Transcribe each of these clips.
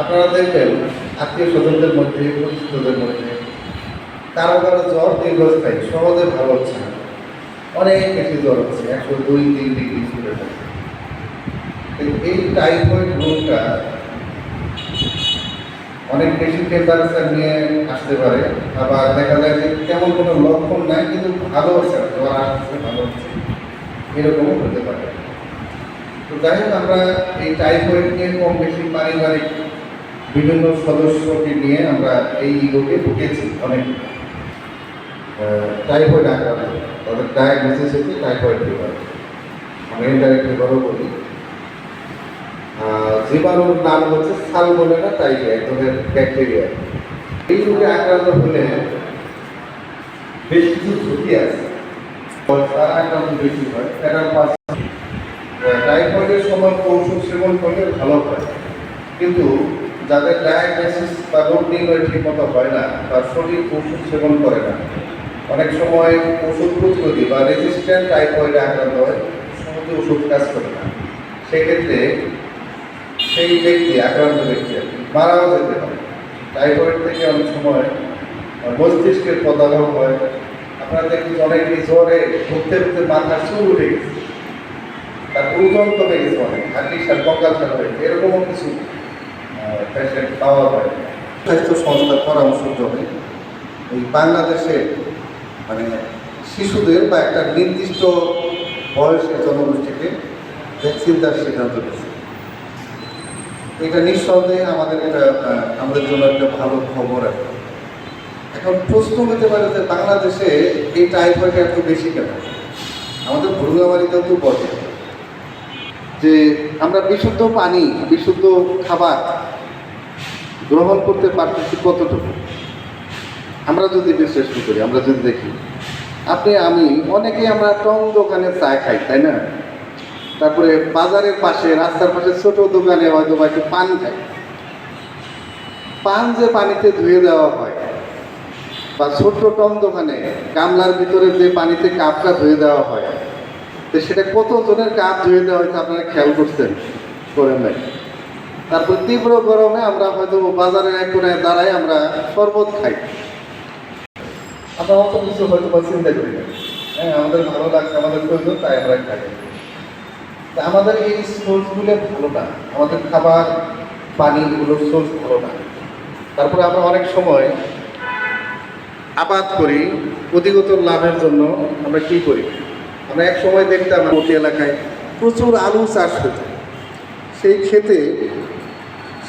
আপনারা দেখবেন আত্মীয় স্বজনদের মধ্যে, পরিচিতদের মধ্যে কারও কারও জ্বর দীর্ঘস্থায়ী, সহজে ভালো হচ্ছে না। অনেক বেশি জ্বর হচ্ছে, একশো দুই, তিন ডিগ্রি চলে যাচ্ছে এই টাইফয়েড রোগটা অনেক বেশি টেম্পারেচার নিয়ে আসতে পারে, আবার দেখা যায় যে তেমন কোনো লক্ষণ নাই, কিন্তু ভালো হচ্ছে জ্বর আসছে, ভালো হচ্ছে। এরকমও হতে পারে। তো যাই হোক, আমরা এই টাইফয়েড নিয়ে কম বেশি পারিবারিক বিভিন্ন সদস্যকে নিয়ে আমরা এই রোগে ভুগেছি অনেক টাইফয়েড আক্রান্ত, তাদের ডায়াগনোসিস হচ্ছে টাইফয়েড ফিভার আমরা ইনডাইরেক্ট ফিভারও বলি। জীবাণুর নাম হচ্ছে সালমোনেলা টাইফি এক ধরনের ব্যাকটেরিয়া এই রোগে আক্রান্ত হলে বেশ কিছু ঝুঁকি আছে। তারা আক্রান্ত বেশি হয় পাস টাইফয়েডের সময় ঔষধ সেবন করলে ভালো হয়। কিন্তু যাদের ডায়াগনোসিস বা রোগ নির্ণয় ঠিক মতো হয় না, তার শরীর ওষুধ সেবন করে না। অনেক সময় ওষুধ প্রতিরোধী বা রেজিস্ট্যান্ট টাইফয়েডে আক্রান্ত হয় সহজে ওষুধ কাজ করে না। সেক্ষেত্রে সেই ব্যক্তি, আক্রান্ত ব্যক্তি মারাও যেতে পারে। টাইফয়েড থেকে অনেক সময় মস্তিষ্কের পদাঘাত হয়। আপনারা দেখি অনেকে জ্বরে ঘুরতে ঘুরতে মাথার চুল উঠে গেছে। তার ওজন কমে গেছে অনেক হাড্ডি সার কঙ্কাল সার হয়ে গেছে, এরকমও কিছু পেশেন্ট পাওয়া যায় স্বাস্থ্য সংস্থার পরামর্শ ক্রমে এই বাংলাদেশে মানে শিশুদের বা একটা নির্দিষ্ট বয়সের জনগোষ্ঠীকে ভ্যাকসিন দেওয়ার সিদ্ধান্ত নিয়েছে এটা নিঃসন্দেহে আমাদের একটা আমাদের জন্য একটা ভালো খবর কি। এখন প্রশ্ন হতে পারে যে বাংলাদেশে এই টাইফয়েড এত বেশি কেন আমাদের ভুরুগামারিতেও তো বটে যে আমরা বিশুদ্ধ পানি, বিশুদ্ধ খাবার গ্রহণ করতে পারতেছি কতটুকু? আমরা যদি বিশ্লেষণ করি, আমরা যদি দেখি, আপনি, আমি, অনেকেই আমরা টং দোকানে চা খাই, তাই না? তারপরে বাজারের পাশে, রাস্তার পাশে ছোট দোকানে হয়তো বা একটু পান খাই। পান যে পানিতে ধুয়ে দেওয়া হয়, বা ছোট্ট টং দোকানে গামলার ভিতরে যে পানিতে কাপটা ধুয়ে দেওয়া হয় তো সেটা কত জনের কাপ ধুয়ে দেওয়া আপনারা খেয়াল করছেন? করেন নাই। তারপর তীব্র গরমে আমরা হয়তো বাজারের এক কোনায় দাঁড়াই আমরা শরবত খাই। আমরা অত কিছু হয়তো বা চিন্তা করি না। হ্যাঁ আমাদের ভালো লাগছে, আমাদের প্রয়োজন, তাই আমরা খাই। তা আমাদের এই সোর্সগুলো ভালো না। আমাদের খাবার পানিগুলোর সোর্স ভালো না। তারপরে আমরা অনেক সময় আবাদ করি, অধিগত লাভের জন্য আমরা কি করি? আমরা এক সময় দেখতাম মতি এলাকায় প্রচুর আলু চাষ হতো। সেই ক্ষেতে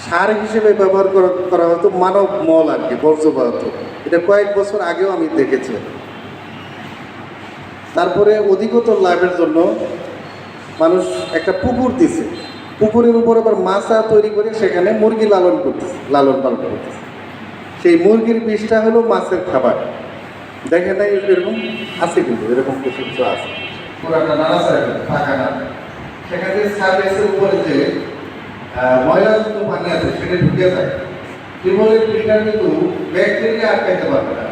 সার হিসেবে ব্যবহার করা করা হতো মানব মল আর কি বর্জ্য পদার্থ এটা কয়েক বছর আগেও আমি দেখেছি। তারপরে অধিকতর লাভের জন্য মানুষ একটা পুকুর দিছে। পুকুরের উপর আবার মাছা তৈরি করে সেখানে মুরগি লালন করতেছে, লালন পালন করতেছে। সেই মুরগির বিষটা হলো মাছের খাবার। দেখেন নাই এরকম আছে কিন্তু, এরকম কিছু কিছু আছে। পুরাটা ফাঁকা না। সেখানে পানি আছে, সেটা ঢুকে যায়। টিউবওয়েলের ফিল্টার কিন্তু ব্যাকটেরিয়া আটকাইতে পারবে না।